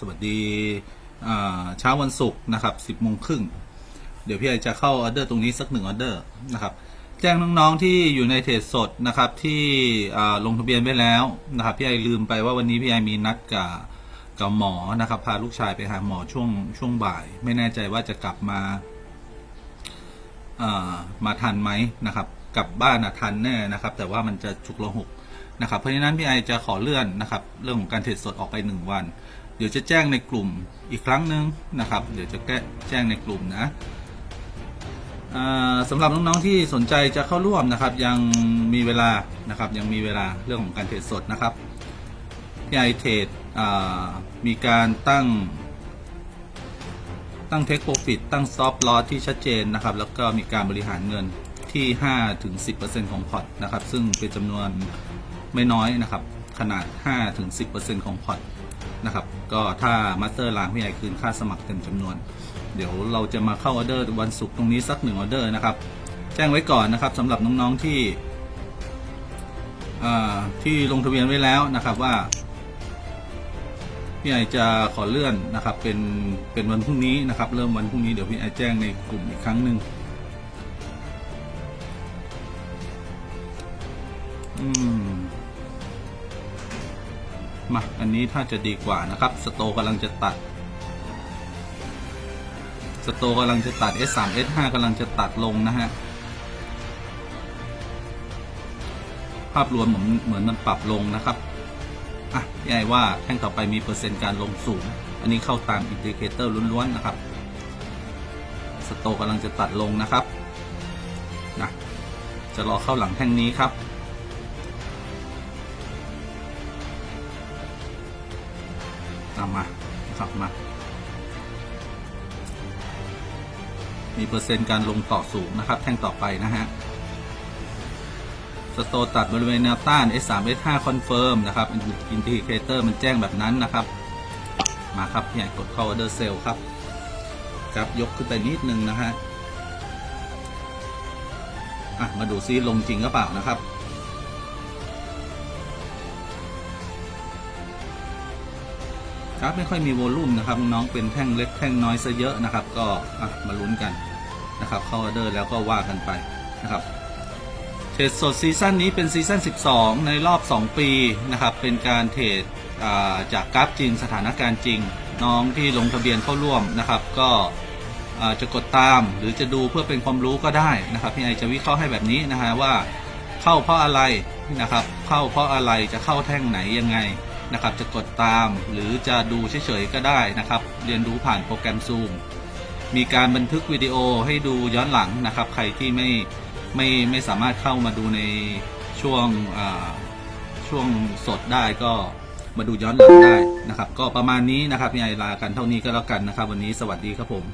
สวัสดีเช้าวันศุกร์นะครับสิบโมงครึ่งเดี๋ยวพี่ไอจะเข้าออเดอร์ตรงนี้สักหนึ่งออเดอร์นะครับแจ้งน้องๆที่อยู่ในเทรดสดนะครับที่ลงทะเบียนไว้แล้วนะครับพี่ไอลืมไปว่าวันนี้พี่ไอมีนัดกับกับหมอนะครับพาลูกชายไปหาหมอช่วงช่วงบ่าย ไม่แน่ใจว่าจะกลับมาอามาทันไหมนะครับกลับบ้านนะทันแน่นะครับ แต่ว่ามันจะฉุกละหกนะครับเพราะฉะนั้นพี่ไอจะขอเลื่อนนะครับ เรื่องของการเทรดสดออกไปหนึ่งวัน เดี๋ยวจะแจ้งในกลุ่มอีกครั้งหนึ่งนะครับ เดี๋ยวจะแก้แจ้งในกลุ่มนะสำหรับน้องๆที่สนใจจะเข้าร่วมนะครับ ยังมีเวลานะครับ ยังมีเวลาเรื่องของการเทรดสดนะครับพี่ไอเทรดมีการตั้ง ตั้งเทคโปรฟิตตั้งซอฟต์ลอสที่ชัดเจนนะครับ แล้วก็มีการบริหารเงินที่5ถึง10%ของพอร์ตนะครับ ซึ่งเป็นจำนวนไม่น้อยนะครับ ขนาด5ถึง10%ของพอร์ต นะครับ ก็ถ้ามาสเตอร์ล้างพี่ใหญ่คืนค่าสมัครเต็มจำนวน เดี๋ยวเราจะมาเข้าออเดอร์วันศุกร์ตรงนี้สักหนึ่งออเดอร์นะครับ แจ้งไว้ก่อนนะครับสำหรับน้องๆที่ที่ลงทะเบียนไว้แล้วนะครับว่าพี่ไอจะขอเลื่อนนะครับ เป็นเป็นวันพรุ่งนี้นะครับ เริ่มวันพรุ่งนี้เดี๋ยวพี่ไอแจ้งในกลุ่มอีกครั้งหนึ่งอืม มาอันนี้ถ้าจะดีกว่านะครับ สโตกำลังจะตัด สโตกำลังจะตัด S3 S5 กำลังจะตัดลงนะฮะ ภาพรวมเหมือนเหมือนมันปรับลงนะครับ อะพี่ไอว่าแท่งต่อไปมีเปอร์เซ็นต์การลงสูง อันนี้เข้าตามอินดิเคเตอร์ล้วนๆนะครับ สโตกำลังจะตัดลงนะครับนะจะรอเข้าหลังแท่งนี้ครับ ตามมาครับมา มีเปอร์เซ็นต์การลงต่อสูงนะครับ แท่งต่อไปนะฮะสโตตัดบริเวณแนวต้าน S3 S5 คอนเฟิร์มนะครับอินดิเคเตอร์มันแจ้งแบบนั้นนะครับ มาครับพี่ใหญ่กดเข้าออเดอร์เซลครับครับยกขึ้นไปนิดนึงนะฮะอะมาดูซิลงจริงหรือเปล่านะครับ ครับไม่ค่อยมีโวลุ่มนะครับน้องเป็นแท่งเล็กแท่งน้อยซะเยอะนะครับ ก็มาลุ้นกันนะครับเข้าออเดอร์แล้วก็ว่ากันไปนะครับเทรดสดซีซั่นนี้เป็นซีซั่น 12 ในรอบ 2 ปีนะครับเป็นการเทรดจากกราฟจริงสถานการณ์จริง น้องที่ลงทะเบียนเข้าร่วมนะครับ ก็จะกดตามหรือจะดูเพื่อเป็นความรู้ก็ได้นะครับพี่ไอจะวิเคราะห์ให้แบบนี้นะฮะว่าเข้าเพราะอะไรนะครับ เข้าเพราะอะไรจะเข้าแท่งไหนยังไง นะครับ จะกดตามหรือจะดูเฉยๆก็ได้นะครับ เรียนรู้ผ่านโปรแกรม Zoom มีการบันทึกวิดีโอให้ดูย้อนหลังนะครับ ใครที่ไม่ไม่ไม่สามารถเข้ามาดูในช่วงช่วงสดได้ก็มาดูย้อนหลังได้นะครับ ก็ประมาณนี้นะครับพี่ไอลากันเท่านี้ก็แล้วกันนะครับ วันนี้สวัสดีครับผม